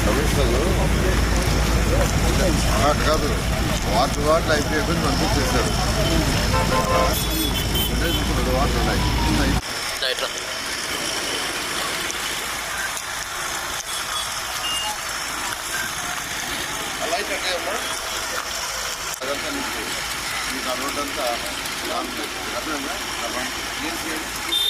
సమస్యలు నాకు కాదు వాటర్ వాటర్ అయిపోయి పంపించేశారు రెండు వాటర్ ఉన్నాయి అదంతా మీకు ఆ రోడ్డంతా ఏం చేయాలి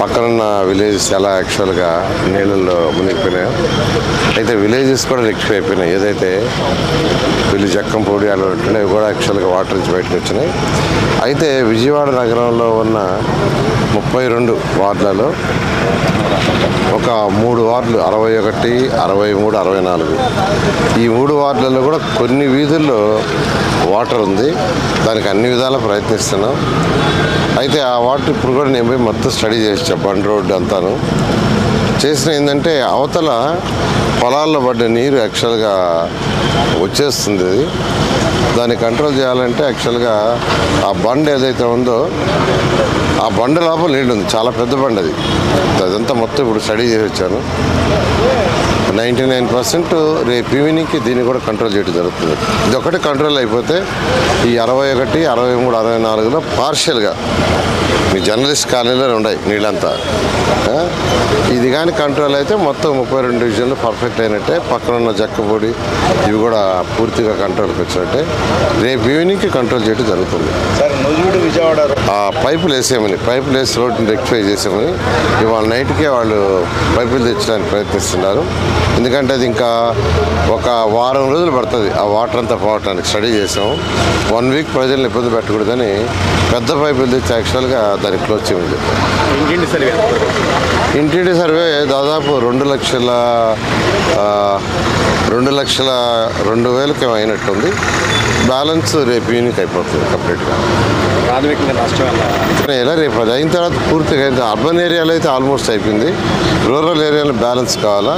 పక్కనున్న విలేజెస్ ఎలా యాక్చువల్గా నీళ్ళల్లో మునిగిపోయినాయి. అయితే విలేజెస్ కూడా రెక్టిఫై అయిపోయినాయి ఏదైతే వీళ్ళు జక్కంపూడి అలా ఉంటున్నాయి అవి కూడా యాక్చువల్గా వాటర్ నుంచి బయటకు వచ్చినాయి. అయితే విజయవాడ నగరంలో ఉన్న ముప్పై రెండు వార్డులలో ఒక మూడు వార్డులు అరవై ఒకటి అరవై మూడు అరవై నాలుగు. ఈ మూడు వార్డులలో కూడా కొన్ని వీధుల్లో వాటర్ ఉంది. దానికి అన్ని విధాలా ప్రయత్నిస్తున్నాం. అయితే ఆ వాటర్ ఇప్పుడు కూడా నేను పోయి మొత్తం స్టడీ చేసి బండ్ రోడ్డు అంతాను. చేసిన ఏంటంటే అవతల పొలాల్లో పడ్డ నీరు యాక్చువల్గా వచ్చేస్తుంది అది. దాన్ని కంట్రోల్ చేయాలంటే యాక్చువల్గా ఆ బండ్ ఏదైతే ఉందో ఆ బండ లోపల నీళ్ళు ఉంది. చాలా పెద్ద బండ్ అది. అదంతా మొత్తం ఇప్పుడు స్టడీ చేసి వచ్చాను. నైంటీ నైన్ పర్సెంట్ రేపు ఈవినింగ్కి దీన్ని కూడా కంట్రోల్ చేయడం జరుగుతుంది. ఇది ఒకటి కంట్రోల్ అయిపోతే ఈ అరవై ఒకటి అరవై మూడు అరవై నాలుగులో పార్షియల్గా మీ జర్నలిస్ట్ కాలనీలో ఉన్నాయి నీళ్ళంతా? ఇది కానీ కంట్రోల్ అయితే మొత్తం ముప్పై రెండు డివిజన్లు పర్ఫెక్ట్ అయినట్టే. పక్కన ఉన్న జక్కపొడి ఇవి కూడా పూర్తిగా కంట్రోల్కి వచ్చినట్టే. రేపు ఈవినింగ్కి కంట్రోల్ చేయడం జరుగుతుంది. ఆ పైపులు వేసామని పైపులు వేసి రోడ్డుని రెక్టిఫై చేసామని ఇవాళ నైట్కే వాళ్ళు పైపులు తెచ్చడానికి ప్రయత్నిస్తున్నారు. ఎందుకంటే అది ఇంకా ఒక వారం రోజులు పడుతుంది. ఆ వాటర్ అంతా పోవటానికి స్టడీ చేసాము. వన్ వీక్ ప్రజల్ని ఇబ్బంది పెట్టకూడదని పెద్ద పైపులు తెచ్చి యాక్చువల్గా దాన్ని క్లోజ్ చేయమని చెప్పారు ఇంటింటి సర్వే దాదాపు రెండు లక్షల రెండు లక్షల రెండు వేలకి అయినట్టుంది. బ్యాలెన్స్ రేపు యూనిక్ అయిపోతుంది కంప్లీట్గా. ప్రాథమికంగా నష్టం ఎలా? రేపు అది అయిన తర్వాత పూర్తిగా అయింది అర్బన్ ఏరియాలో అయితే ఆల్మోస్ట్ అయిపోయింది. రూరల్ ఏరియాలో బ్యాలెన్స్ కావాలా?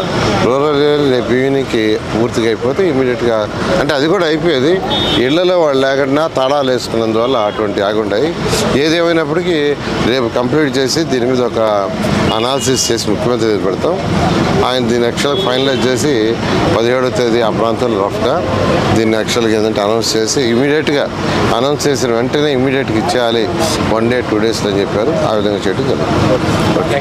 రూరల్ ఏరియా రేపు ఈవినింగ్కి పూర్తిగా అయిపోతే ఇమీడియట్గా అంటే అది కూడా అయిపోయేది. ఇళ్ళలో వాళ్ళు లేకుండా తాళాలు వేసుకున్నందువల్ల అటువంటి ఆగుంటాయి ఏదేమైనప్పటికీ రేపు కంప్లీట్ చేసి దీని మీద ఒక అనాలిసిస్ చేసి ముఖ్యమంత్రి పెడతాం. ఆయన దీన్ని యాక్చువల్గా ఫైనలైజ్ చేసి పదిహేడవ తేదీ ఆ ప్రాంతంలో రఫ్గా దీన్ని యాక్చువల్గా ఏంటంటే అనౌన్స్ చేసి ఇమీడియట్గా అనౌన్స్ చేసిన వెంటనే ఇమీడియట్గా ఇచ్చేయాలి. వన్ డే టూ డేస్లో అని చెప్పారు. ఆ విధంగా చేయడం జరుగుతుంది.